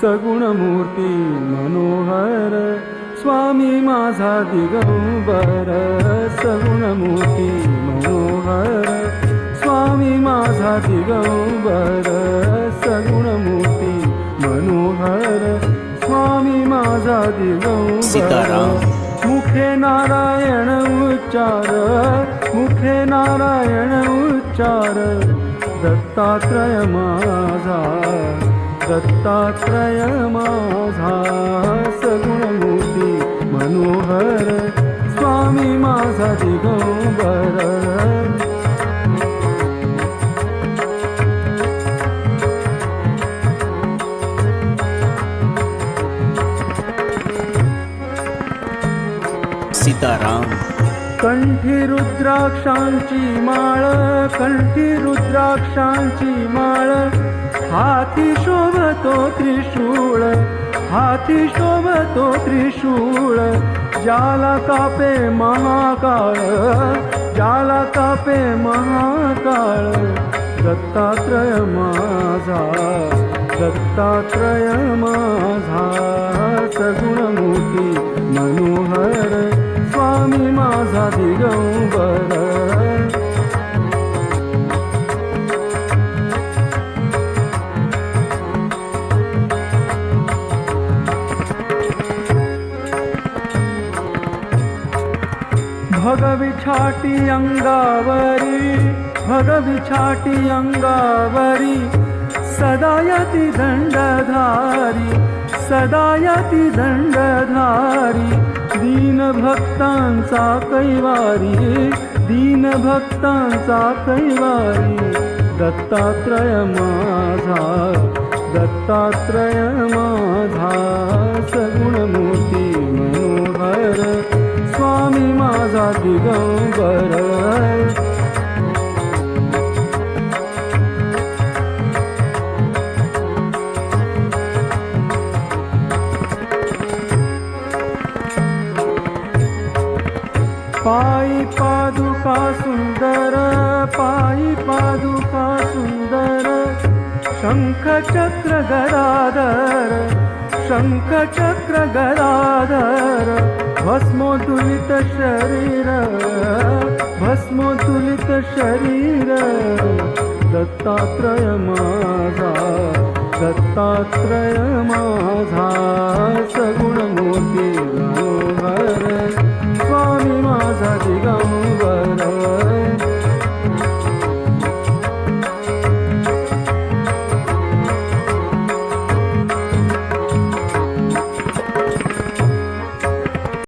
सगुणमूर्ती मनोहर स्वामी माझा दिगंबर सगुणमूर्ती मनोहर स्वामी माझा दिगंबर सगुणमूर्ती मनोहर स्वामी माझा दिगंबर. मुखे नारायण उच्चार मुखे नारायण उच्चार दत्तात्रय माझा दत्तात्रय माझा सगुणमूर्ती मनोहर स्वामी माझा दिगंबर. सीताराम. कंठी रुद्राक्षांची माळ कंठी रुद्राक्षांची माळ हाती शोभतो त्रिशूळ हाती शोभतो त्रिशूळ. ज्याला कापे महाकाळ ज्याला कापे महाकाळ. दत्तात्रय माझा दत्तात्रय माझा. सगुणमूर्ती मनोहर स्वामी माझा दिगंबर. भगवी छाटी अंगावरी भगवी छाटी अंगावरी सदायति दंडधारी सदा दंडधारी दीन कैवारी दीनभक्तांचा कैवारी दत्तात्रय माझा दत्तात्रय माझा सगुणमू दिगम्बर सुन्दर पायपादुका सुन्दर शङ्ख पादुका सुन्दर शङ्ख चक्र गदाधर भस्मोदुलित शरीर भस्मोदुलित शरीर. दत्तात्रय माझा दत्तात्रय माझा सगुण